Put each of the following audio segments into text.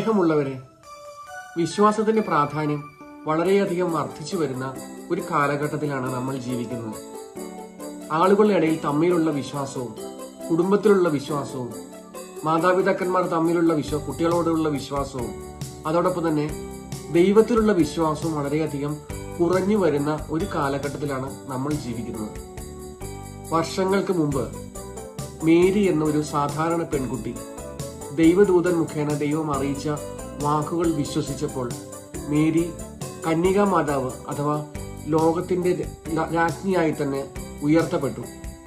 സ്നേഹമുള്ളവരെ വിശ്വാസത്തിന്റെ പ്രാധാന്യം വളരെയധികം വർദ്ധിച്ചു വരുന്ന ഒരു കാലഘട്ടത്തിലാണ് നമ്മൾ ജീവിക്കുന്നത്. ആളുകളുടെ ഇടയിൽ തമ്മിലുള്ള വിശ്വാസവും കുടുംബത്തിലുള്ള വിശ്വാസവും മാതാപിതാക്കന്മാർ തമ്മിലുള്ള വിശ്വ കുട്ടികളോടുള്ള വിശ്വാസവും അതോടൊപ്പം തന്നെ ദൈവത്തിലുള്ള വിശ്വാസവും വളരെയധികം കുറഞ്ഞു വരുന്ന ഒരു കാലഘട്ടത്തിലാണ് നമ്മൾ ജീവിക്കുന്നത്. വർഷങ്ങൾക്ക് മുമ്പ് മേരി എന്ന ഒരു സാധാരണ പെൺകുട്ടി ദൈവദൂതൻ മുഖേന ദൈവം അറിയിച്ച വാക്കുകൾ വിശ്വസിച്ചപ്പോൾ മേരി കന്യകാ മാതാവ് അഥവാ ലോകത്തിന്റെ രാജ്ഞിയായി തന്നെ ഉയർത്തപ്പെട്ടു.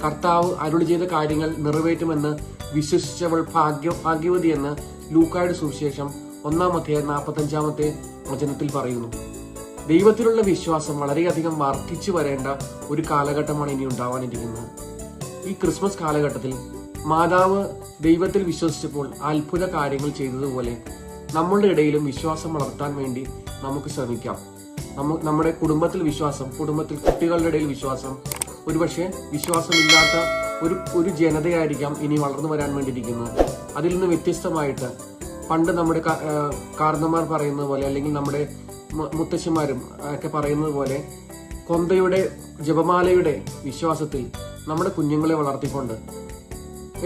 കർത്താവ് അരുളി ചെയ്ത കാര്യങ്ങൾ നിറവേറ്റുമെന്ന് വിശ്വസിച്ചവൾ ഭാഗ്യ ഭാഗ്യവതി എന്ന് ലൂക്കായുടെ സുവിശേഷം ഒന്നാമത്തെ നാൽപ്പത്തഞ്ചാമത്തെ വചനത്തിൽ പറയുന്നു. ദൈവത്തിലുള്ള വിശ്വാസം വളരെയധികം വർദ്ധിച്ചു വരേണ്ട ഒരു കാലഘട്ടമാണ് ഇനി ഉണ്ടാവാനിരിക്കുന്നത്. ഈ ക്രിസ്മസ് കാലഘട്ടത്തിൽ മാതാവ് ദൈവത്തിൽ വിശ്വസിച്ചപ്പോൾ അത്ഭുത കാര്യങ്ങൾ ചെയ്തതുപോലെ നമ്മളുടെ ഇടയിലും വിശ്വാസം വളർത്താൻ വേണ്ടി നമുക്ക് ശ്രമിക്കാം. നമ്മ നമ്മുടെ കുടുംബത്തിൽ വിശ്വാസം കുടുംബത്തിൽ കുട്ടികളുടെ ഇടയിൽ വിശ്വാസം ഒരുപക്ഷെ വിശ്വാസമില്ലാത്ത ഒരു ഒരു ജനതയായിരിക്കാം ഇനി വളർന്നു വരാൻ വേണ്ടിയിരിക്കുന്നത്. അതിൽ നിന്ന് വ്യത്യസ്തമായിട്ട് പണ്ട് നമ്മുടെ കാർന്നമാർ പറയുന്നത് പോലെ അല്ലെങ്കിൽ നമ്മുടെ മുത്തശ്ശിമാരും ഒക്കെ പറയുന്നത് പോലെ കൊന്തയുടെ ജപമാലയുടെ വിശ്വാസത്തിൽ നമ്മുടെ കുഞ്ഞുങ്ങളെ വളർത്തിക്കൊണ്ട്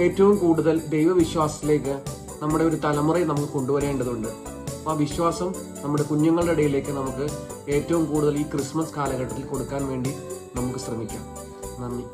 ഏറ്റവും കൂടുതൽ ദൈവവിശ്വാസത്തിലേക്ക് നമ്മുടെ ഒരു തലമുറയെ നമുക്ക് കൊണ്ടുവരേണ്ടതുണ്ട്. ആ വിശ്വാസം നമ്മുടെ കുഞ്ഞുങ്ങളുടെ ഇടയിലേക്ക് നമുക്ക് ഏറ്റവും കൂടുതൽ ഈ ക്രിസ്മസ് കാലഘട്ടത്തിൽ കൊടുക്കാൻ വേണ്ടി നമുക്ക് ശ്രമിക്കാം. നന്ദി.